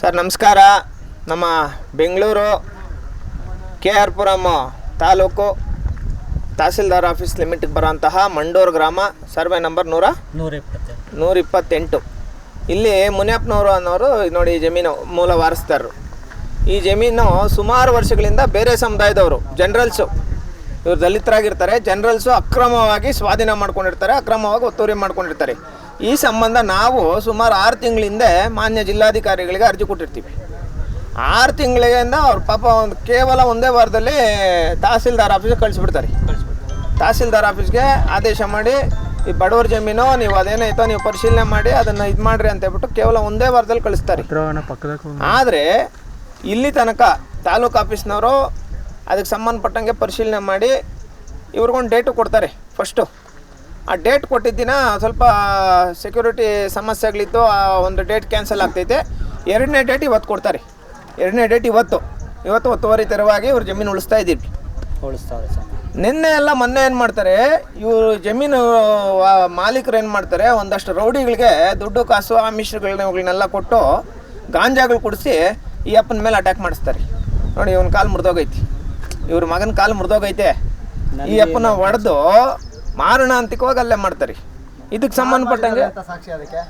Sir ನಮಸ್ಕಾರ. ನಮ್ಮ Bengaluru K R Puram taluk tahsildar office ಲಿಮಿಟ್ಗೆ ಬರೋಂತಹ ಮಂಡೂರು ಗ್ರಾಮ ಸರ್ವೆ ನಂಬರ್ ನೂರ ನೂರ ಇಪ್ಪತ್ತೆಂಟು ನೂರ ಇಪ್ಪತ್ತೆಂಟು ಇಲ್ಲಿ ಮುನಿಯಪ್ಪನವರು ಅನ್ನೋರು ನೋಡಿ ಈ ಜಮೀನು ಮೂಲ ವಾರಿಸ್ತಾರರು ಈ ಜಮೀನು ಸುಮಾರು ವರ್ಷಗಳಿಂದ ಬೇರೆ ಸಮುದಾಯದವರು ಜನರಲ್ಸು. ಇವರು ದಲಿತರಾಗಿರ್ತಾರೆ ಜನರಲ್ಸು ಅಕ್ರಮವಾಗಿ ಸ್ವಾಧೀನ ಮಾಡ್ಕೊಂಡಿರ್ತಾರೆ ಅಕ್ರಮವಾಗಿ ಒತ್ತುವರಿ ಮಾಡ್ಕೊಂಡಿರ್ತಾರೆ. ಈ ಸಂಬಂಧ ನಾವು ಸುಮಾರು ಆರು ತಿಂಗಳಿಂದೆ ಮಾನ್ಯ ಜಿಲ್ಲಾಧಿಕಾರಿಗಳಿಗೆ ಅರ್ಜಿ ಕೊಟ್ಟಿರ್ತೀವಿ. ಆರು ತಿಂಗಳಿಂದ ಅವ್ರ ಪಾಪ ಒಂದು ಕೇವಲ ಒಂದೇ ವಾರದಲ್ಲಿ ತಹಸೀಲ್ದಾರ್ ಆಫೀಸಿಗೆ ಕಳಿಸ್ಬಿಡ್ತಾರೆ. ತಹಸೀಲ್ದಾರ್ ಆಫೀಸ್ಗೆ ಆದೇಶ ಮಾಡಿ ಈ ಬಡವರ ಜಮೀನು ನೀವು ಅದೇನೈತೋ ನೀವು ಪರಿಶೀಲನೆ ಮಾಡಿ ಅದನ್ನು ಇದು ಮಾಡ್ರಿ ಅಂತ ಹೇಳ್ಬಿಟ್ಟು ಕೇವಲ ಒಂದೇ ವಾರದಲ್ಲಿ ಕಳಿಸ್ತಾರೆ. ಆದರೆ ಇಲ್ಲಿ ತನಕ ತಾಲೂಕು ಆಫೀಸ್ನವರು ಅದಕ್ಕೆ ಸಂಬಂಧಪಟ್ಟಂಗೆ ಪರಿಶೀಲನೆ ಮಾಡಿ ಇವ್ರಿಗೊಂದು ಡೇಟು ಕೊಡ್ತಾರೆ ಫಸ್ಟು. ಆ ಡೇಟ್ ಕೊಟ್ಟಿದ್ದಿನ ಸ್ವಲ್ಪ ಸೆಕ್ಯೂರಿಟಿ ಸಮಸ್ಯೆಗಳಿತ್ತು ಆ ಒಂದು ಡೇಟ್ ಕ್ಯಾನ್ಸಲ್ ಆಗ್ತೈತೆ. ಎರಡನೇ ಡೇಟ್ ಇವತ್ತು ಕೊಡ್ತಾರೆ. ಎರಡನೇ ಡೇಟ್ ಇವತ್ತು. ಇವತ್ತು ಒತ್ತುವರಿ ತೆರವಾಗಿ ಇವ್ರು ಜಮೀನು ಉಳಿಸ್ತಾ ಇದ್ದೀವಿ ಉಳಿಸ್ತಾವ್ರೆ ಸ್ವಾಮಿ ನಿನ್ನೆ ಎಲ್ಲ ಮೊನ್ನೆ ಏನು ಮಾಡ್ತಾರೆ ಇವರು ಜಮೀನು ಮಾಲೀಕರು ಏನು ಮಾಡ್ತಾರೆ ಒಂದಷ್ಟು ರೌಡಿಗಳಿಗೆ ದುಡ್ಡು ಕಾಸು ಆಮಿಷಗಳನ್ನೆಲ್ಲ ಕೊಟ್ಟು ಗಾಂಜಾಗಳು ಕುಡಿಸಿ ಈ ಅಪ್ಪನ ಮೇಲೆ ಅಟ್ಯಾಕ್ ಮಾಡಿಸ್ತಾರೆ. ನೋಡಿ ಇವನ ಕಾಲು ಮುರಿದೋಗೈತಿ. ಇವ್ರ ಮಗನ ಕಾಲು ಮುರಿದೋಗೈತೆ. ಈ ಅಪ್ಪನ ಹೊಡೆದು ಮಾರಣಾಂತಿಕವಾಗಿ ಅಲ್ಲೇ ಮಾಡ್ತಾರೆ. ಇದಕ್ಕೆ ಸಂಬಂಧಪಟ್ಟಂಗೆ ಸಾಕ್ಷಿ ಅದಕ್ಕೆ.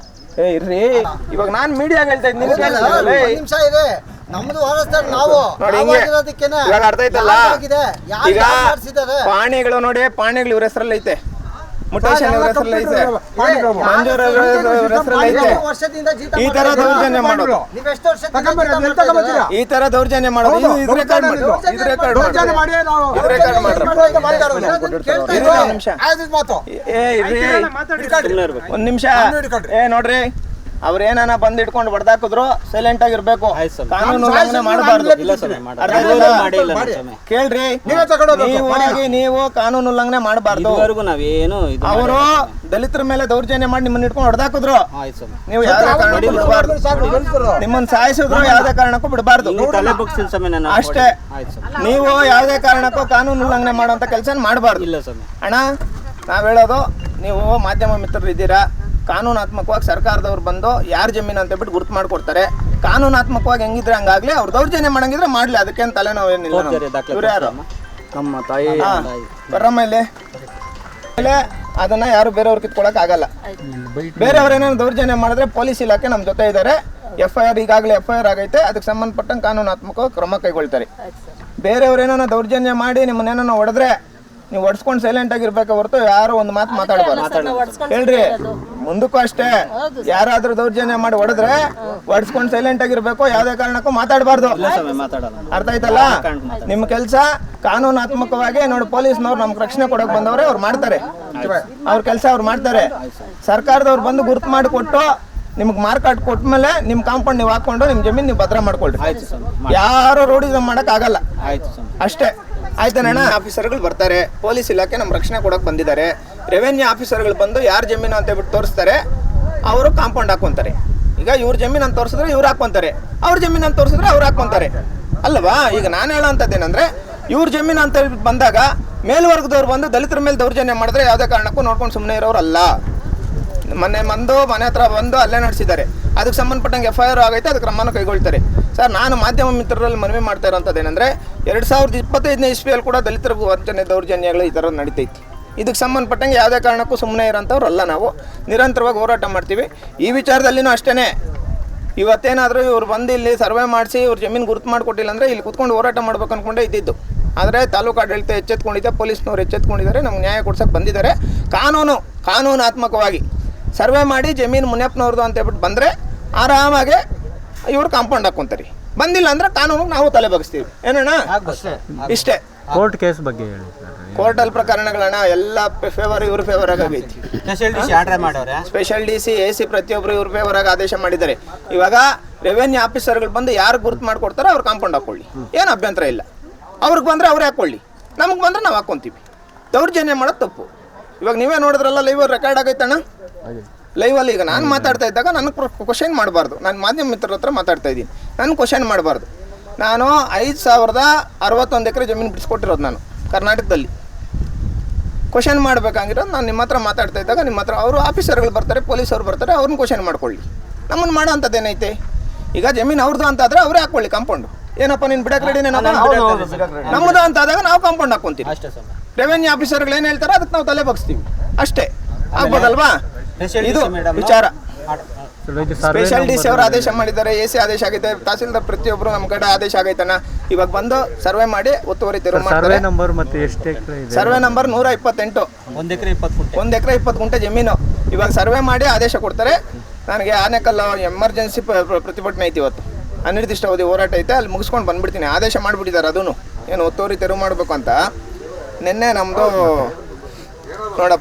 ಏ ಇರ್ರಿ. ಇವಾಗ ನಾನು ಮೀಡಿಯಾಗ ಹೇಳ್ತಾ ಇದ್ದೀನಿ. ನಿಮಿಷ ಇದೆ ನಮ್ದು ವಾರಸ್ದಾರ್ ನಾವು ನೋಡಿ ಹಿಂಗೆ ಇವಾಗ ಅರ್ಥ ಆಯ್ತಲ್ಲ? ಈಗ ಪಾಣಿಗಳು ನೋಡಿ ಪಾಣಿಗಳು ಇವ್ರ ಹೆಸರಲ್ಲಿ ಐತೆ. ಮುಟ್ಟೇಶನ್ ಇವ್ರ ಹೆಸರಲ್ಲಿ ಐತೆ ಮಂಜೂರ್ ಅವ್ರ ಹೆಸರಲ್ಲಿ ಐತೆ ಐದು ವರ್ಷದಿಂದ ಜೀತ ಈ ತರ ದೌರ್ಜನ್ಯ ಮಾಡೋದು? ಈ ತರ ದೌರ್ಜನ್ಯ ಮಾಡೋದು. ಇದು- ರೆಕಾರ್ಡ್ ಮಾಡಿ ಇದು ರೆಕಾರ್ಡ್ ಇದು ರೆಕಾರ್ಡ್ ಮಾಡ್ರಿ. ನಿಮಿಷ. ಏ ಒಂದ್ ನಿಮಿಷ. ಏ ನೋಡ್ರಿ. ಅವ್ರ ಏನಾನ ಬಂದ್ ಇಟ್ಕೊಂಡು ಬಡ್ದಾಕಿದ್ರು ಸೈಲೆಂಟ್ ಆಗಿರ್ಬೇಕು. ಕಾನೂನು ಉಲ್ಲಂಘನೆ ಮಾಡಬಾರ್ದು. ಕೇಳ್ರಿ. ನೀವು ಕಾನೂನು ಉಲ್ಲಂಘನೆ ಮಾಡಬಾರ್ದು. ನಾವೇನು ಇದು ಅವರು ದಲಿತರ ಮೇಲೆ ದೌರ್ಜನ್ಯ ಮಾಡಿ ನಿಮ್ಮನ್ನ ಇಟ್ಕೊಂಡು ಹೊಡೆದಾಕಿದ್ರು. ನೀವು ಯಾವ್ದೇ ಕಾರಣಕ್ಕೂ ಬಿಡಬಾರ್ದು. ನಿಮ್ಮನ್ನ ಸಾಯಿಸಿದ್ರು ಯಾವ್ದೇ ಕಾರಣಕ್ಕೂ ಬಿಡಬಾರ್ದು. ಅಷ್ಟೇ. ನೀವು ಯಾವ್ದೇ ಕಾರಣಕ್ಕೂ ಕಾನೂನು ಉಲ್ಲಂಘನೆ ಮಾಡುವಂತ ಕೆಲಸ ಮಾಡಬಾರ್ದು. ಇಲ್ಲ ಸರ್ ಅಣ್ಣ ನಾವ್ ಹೇಳೋದು ನೀವು ಮಾಧ್ಯಮ ಮಿತ್ರರು ಇದ್ದೀರಾ? ಕಾನೂನಾತ್ಮಕವಾಗಿ ಸರ್ಕಾರದವ್ರು ಬಂದು ಯಾರ ಜಮೀನು ಅಂತ ಹೇಳ್ಬಿಟ್ಟು ಗುರುತು ಮಾಡಿಕೊಡ್ತಾರೆ. ಕಾನೂನಾತ್ಮಕವಾಗಿ ಹೆಂಗಿದ್ರೆ ಹಂಗಾಗ್ಲಿ ಅವ್ರು ದೌರ್ಜನ್ಯ ಮಾಡಂಗಿದ್ರೆ ಮಾಡ್ಲಿ ಅದಕ್ಕೇನು ತಲೆನೋವು ಏನಿಲ್ಲ ಇವ್ರು ಯಾರು ನಮ್ಮ ತಾಯಿ ಇಲ್ಲಿ. ಆಮೇಲೆ ಅದನ್ನ ಯಾರು ಬೇರೆಯವ್ರು ಕಿತ್ಕೊಳಕ್ ಆಗಲ್ಲ. ಬೇರೆಯವ್ರ ಏನೇನು ದೌರ್ಜನ್ಯ ಮಾಡಿದ್ರೆ ಪೊಲೀಸ್ ಇಲಾಖೆ ನಮ್ಮ ಜೊತೆ ಇದ್ದಾರೆ ಎಫ್ ಐ ಆರ್ ಈಗಾಗಲೇ ಎಫ್ ಐ ಆರ್ ಆಗೈತೆ ಅದಕ್ಕೆ ಸಂಬಂಧಪಟ್ಟಂಗೆ ಕಾನೂನಾತ್ಮಕ ಕ್ರಮ ಕೈಗೊಳ್ತಾರೆ. ಬೇರೆಯವ್ರು ಏನಾನ ದೌರ್ಜನ್ಯ ಮಾಡಿ ನಿಮ್ಮನ್ನೇನೋ ಏನಾನ ಹೊಡೆದ್ರೆ ನೀವು ಹೊಡ್ಸ್ಕೊಂಡು ಸೈಲೆಂಟ್ ಆಗಿರ್ಬೇಕು ಹೊರತು ಯಾರು ಒಂದು ಮಾತು ಮಾತಾಡಬಾರ್ದು. ಹೇಳ್ರಿ. ಮುಂದಕ್ಕೂ ಅಷ್ಟೇ. ಯಾರಾದ್ರೂ ದೌರ್ಜನ್ಯ ಮಾಡಿ ಹೊಡೆದ್ರೆ ಹೊಡ್ಸ್ಕೊಂಡು ಸೈಲೆಂಟ್ ಆಗಿರ್ಬೇಕು. ಯಾವುದೇ ಕಾರಣಕ್ಕೂ ಮಾತಾಡಬಾರ್ದು. ಅರ್ಥ ಆಯ್ತಲ್ಲ? ನಿಮ್ಮ ಕೆಲಸ ಕಾನೂನಾತ್ಮಕವಾಗಿ ನೋಡಿ ಪೊಲೀಸ್ನವ್ರು ನಮ್ಗೆ ರಕ್ಷಣೆ ಕೊಡಕ್ ಬಂದವ್ರೆ ಅವ್ರು ಮಾಡ್ತಾರೆ. ಅವ್ರ ಕೆಲಸ ಅವ್ರು ಮಾಡ್ತಾರೆ. ಸರ್ಕಾರದವ್ರು ಬಂದು ಗುರುತು ಮಾಡಿ ಕೊಟ್ಟು ನಿಮ್ಗೆ ಮಾರ್ಕಾಟ್ ಕೊಟ್ಮೇಲೆ ನಿಮ್ಮ ಕಾಂಪೌಂಡ್ ನೀವು ಹಾಕೊಂಡು ನಿಮ್ಮ ಜಮೀನ್ ನೀವು ಭದ್ರ ಮಾಡ್ಕೊಳ್ರಿ. ಆಯ್ತು ಯಾರು ರೋಡಿಸಮ್ ಮಾಡಕ್ ಆಗಲ್ಲ ಆಯ್ತು ಅಷ್ಟೇ. ಆಯ್ತಾನಣ್ಣ? ಆಫೀಸರ್ಗಳು ಬರ್ತಾರೆ. ಪೊಲೀಸ್ ಇಲಾಖೆ ನಮ್ ರಕ್ಷಣೆ ಕೊಡಕ್ ಬಂದಿದ್ದಾರೆ. ರೆವೆನ್ಯೂ ಆಫೀಸರ್ಗಳು ಬಂದು ಯಾರು ಜಮೀನು ಅಂತ ಹೇಳ್ಬಿಟ್ಟು ತೋರಿಸ್ತಾರೆ, ಅವರು ಕಾಂಪೌಂಡ್ ಹಾಕೊಂತಾರೆ. ಈಗ ಇವ್ರ ಜಮೀನು ಅಂತ ತೋರಿಸಿದ್ರೆ ಇವ್ರು ಹಾಕೊಂತಾರೆ. ಅವ್ರ ಜಮೀನು ಅಂತ ತೋರಿಸಿದ್ರೆ ಅವ್ರು ಹಾಕೊಂತಾರೆ. ಅಲ್ವಾ? ಈಗ ನಾನು ಹೇಳೋಂಥದ್ದೇನೆಂದ್ರೆ ಇವ್ರ ಜಮೀನು ಅಂತ ಹೇಳ್ಬಿಟ್ಟು ಬಂದಾಗ ಮೇಲ್ವರ್ಗದವ್ರು ಬಂದು ದಲಿತರ ಮೇಲೆ ದೌರ್ಜನ್ಯ ಮಾಡಿದ್ರೆ ಯಾವುದೇ ಕಾರಣಕ್ಕೂ ನೋಡ್ಕೊಂಡು ಸುಮ್ಮನೆ ಇರೋರು ಅಲ್ಲ ಮೊನ್ನೆ ಬಂದು ಮನೆ ಹತ್ರ ಬಂದು ಅಲ್ಲೇ ನಡೆಸಿದ್ದಾರೆ. ಅದಕ್ಕೆ ಸಂಬಂಧಪಟ್ಟಂಗೆ ಎಫ್ ಐ ಆರ್ ಆಗೈತೆ, ಅದಕ್ಕೆ ಕ್ರಮನ ಕೈಗೊಳ್ತಾರೆ. ಸರ್, ನಾನು ಮಾಧ್ಯಮ ಮಿತ್ರರಲ್ಲಿ ಮನವಿ ಮಾಡ್ತಾ ಇರೋಂಥದ್ದು ಏನಂದರೆ ಎರಡು ಸಾವಿರದ ಇಪ್ಪತ್ತೈದನೇ ಇಸ್ವಿಯಲ್ಲಿ ಕೂಡ ದಲಿತರ ವಂಚನೆ ದೌರ್ಜನ್ಯಗಳು ಈ ಥರ ನಡೀತೈತಿ. ಇದಕ್ಕೆ ಸಂಬಂಧಪಟ್ಟಂಗೆ ಯಾವುದೇ ಕಾರಣಕ್ಕೂ ಸುಮ್ಮನೆ ಇರೋಂಥವ್ರು ಅಲ್ಲ ನಾವು. ನಿರಂತರವಾಗಿ ಹೋರಾಟ ಮಾಡ್ತೀವಿ. ಈ ವಿಚಾರದಲ್ಲಿನೂ ಅಷ್ಟೇ ಇವತ್ತೇನಾದರೂ ಇವ್ರು ಬಂದು ಇಲ್ಲಿ ಸರ್ವೆ ಮಾಡಿಸಿ ಇವ್ರ ಜಮೀನು ಗುರುತು ಮಾಡಿಕೊಟ್ಟಿಲ್ಲ ಅಂದರೆ ಇಲ್ಲಿ ಕುತ್ಕೊಂಡು ಹೋರಾಟ ಮಾಡ್ಬೇಕು ಅಂದ್ಕೊಂಡೇ ಇದ್ದಿದ್ದು. ಆದರೆ ತಾಲೂಕು ಆಡಳಿತ ಎಚ್ಚೆತ್ಕೊಂಡಿದ್ದೆ ಪೊಲೀಸ್ನವ್ರು ಎಚ್ಚೆತ್ಕೊಂಡಿದ್ದಾರೆ ನಮ್ಗೆ ನ್ಯಾಯ ಕೊಡ್ಸಕ್ಕೆ ಬಂದಿದ್ದಾರೆ. ಕಾನೂನು ಕಾನೂನಾತ್ಮಕವಾಗಿ ಸರ್ವೆ ಮಾಡಿ ಜಮೀನು ಮುನಿಯಪ್ಪನವ್ರದ್ದು ಅಂತ ಹೇಳ್ಬಿಟ್ಟು ಬಂದರೆ ಆರಾಮಾಗಿ ಇವರು ಕಾಂಪೌಂಡ್ ಹಾಕ್ಕೊಂತಾರೆ. ಬಂದಿಲ್ಲ ಅಂದ್ರೆ ಕಾನೂನು ನಾವು ತಲೆ ಬಗ್ಸ್ತೀವಿ. ಏನಣ್ಣ? ಇಷ್ಟೇ. ಕೋರ್ಟ್ ಕೇಸ್ ಬಗ್ಗೆ ಹೇಳಿ ಸರ್ ಕೋರ್ಟಲ್ ಪ್ರಕರಣಗಳನ್ನ ಎಲ್ಲ ಫೇವರ್ ಇವ್ರ ಫೇವರ್ ಆಗೈತಿ. ಸ್ಪೆಷಲ್ ಡಿಸಿ ಆರ್ಡರ್ ಮಾಡವ್ರೆ special D C A C ಪ್ರತಿಯೊಬ್ಬರು ಇವ್ರ ಫೇವರ್ ಆಗಿ ಆದೇಶ ಮಾಡಿದ್ದಾರೆ. ಇವಾಗ ರೆವೆನ್ಯೂ ಆಫೀಸರ್ಗಳು ಬಂದು ಯಾರು ಗುರುತು ಮಾಡ್ಕೊಡ್ತಾರೋ ಅವ್ರು ಕಾಂಪೌಂಡ್ ಹಾಕೊಳ್ಳಿ. ಏನು ಅಭ್ಯಂತರ ಇಲ್ಲ. ಅವ್ರಿಗೆ ಬಂದರೆ ಅವ್ರು ಹಾಕೊಳ್ಳಿ. ನಮಗೆ ಬಂದರೆ ನಾವು ಹಾಕ್ಕೊಂತೀವಿ ದೌರ್ಜನ್ಯ ಮಾಡೋದು ತಪ್ಪು. ಇವಾಗ ನೀವೇ ನೋಡಿದ್ರಲ್ಲ ಲೈವ್ ರೆಕಾರ್ಡ್ ಆಗೈತಣ್ಣ ಲೈವಲ್ಲಿ ಈಗ ನಾನು ಮಾತಾಡ್ತಾ ಇದ್ದಾಗ ನನಗೆ ಕ್ವಶನ್ ಮಾಡಬಾರ್ದು. ನಾನು ಮಾಧ್ಯಮ ಮಿತ್ರರ ಹತ್ರ ಮಾತಾಡ್ತಾ ಇದ್ದೀನಿ. ನಾನು ಕ್ವಶನ್ ಮಾಡಬಾರ್ದು. ನಾನು ಐದು ಸಾವಿರದ ಅರವತ್ತೊಂದು ಎಕರೆ ಜಮೀನು ಬಿಡಿಸ್ಕೊಟ್ಟಿರೋದು ನಾನು ಕರ್ನಾಟಕದಲ್ಲಿ. ಕ್ವಶನ್ ಮಾಡಬೇಕಾಗಿರೋದು ನಾನು ನಿಮ್ಮ ಹತ್ರ ಮಾತಾಡ್ತಾ ಇದ್ದಾಗ ನಿಮ್ಮ ಹತ್ರ ಅವರು ಆಫೀಸರ್ಗಳು ಬರ್ತಾರೆ ಪೊಲೀಸವ್ರು ಬರ್ತಾರೆ ಅವ್ರನ್ನ ಕ್ವಶನ್ ಮಾಡ್ಕೊಳ್ಳಿ. ನಮ್ಮನ್ನು ಮಾಡೋ ಅಂಥದ್ದು ಏನೈತೆ? ಈಗ ಜಮೀನು ಅವ್ರದ್ದು ಅಂತ ಆದ್ರೆ ಅವರೇ ಹಾಕೊಳ್ಳಿ ಕಾಂಪೌಂಡ್ ಏನಪ್ಪ ನೀನು ಬಿಡಕ್ಕೆ ರೆಡಿ ನಮ್ಮದು ಅಂತ ಆದಾಗ ನಾವು ಕಾಂಪೌಂಡ್ ಹಾಕೊಂತೀವಿ ರೆವೆನ್ಯೂ ಆಫೀಸರ್ಗಳು ಏನು ಹೇಳ್ತಾರೆ ಅದಕ್ಕೆ ನಾವು ತಲೆ ಬಗ್ಸ್ತೀವಿ. ಅಷ್ಟೇ. ಆಗ್ಬೋದಲ್ವಾ? ಇದು ವಿಚಾರ. ಸ್ಪೆಷಲ್ ಡಿ ಸಿ ಅವರು ಆದೇಶ ಮಾಡಿದ್ದಾರೆ ಎ ಸಿ ಆದೇಶ ಆಗೈತೆ ತಹಸೀಲ್ದಾರ್ ಪ್ರತಿಯೊಬ್ಬರು ನಮ್ಮ ಕಡೆ ಆದೇಶ ಆಗೈತನ? ಇವಾಗ ಬಂದು ಸರ್ವೆ ಮಾಡಿ ಒತ್ತುವರಿ ತೆರವು ಸರ್ವೆ ಮಾಡ್ತಾರೆ. ನಂಬರ್ ಮತ್ತೆ ಎಷ್ಟು ಎಕರೆ ಇದೆ? ಸರ್ವೆ ನಂಬರ್ ನೂರ ಇಪ್ಪತ್ತೆಂಟು. ಒಂದ್ ಎಕರೆ ಇಪ್ಪತ್ತು ಫುಟ್ ಒಂದು ಎಕರೆ ಇಪ್ಪತ್ತು ಗುಂಟೆ ಜಮೀನು. ಇವಾಗ ಸರ್ವೆ ಮಾಡಿ ಆದೇಶ ಕೊಡ್ತಾರೆ. ನನಗೆ ಆನೆಕಲ್ಲ ಎಮರ್ಜೆನ್ಸಿ ಪ್ರತಿಭಟನೆ ಐತಿ ಇವತ್ತು. ಅನಿರ್ದಿಷ್ಟ ಅವಧಿ ಹೋರಾಟ ಐತೆ ಅಲ್ಲಿ ಮುಗಿಸ್ಕೊಂಡು ಬಂದ್ಬಿಡ್ತೀನಿ. ಆದೇಶ ಮಾಡಿಬಿಟ್ಟಿದ್ದಾರೆ ಅದನ್ನು ಏನು ಒತ್ತುವರಿ ತೆರವು ಮಾಡಬೇಕು ಅಂತ. ನಿನ್ನೆ ನಮ್ಮದು ನೋಡಪ್ಪ.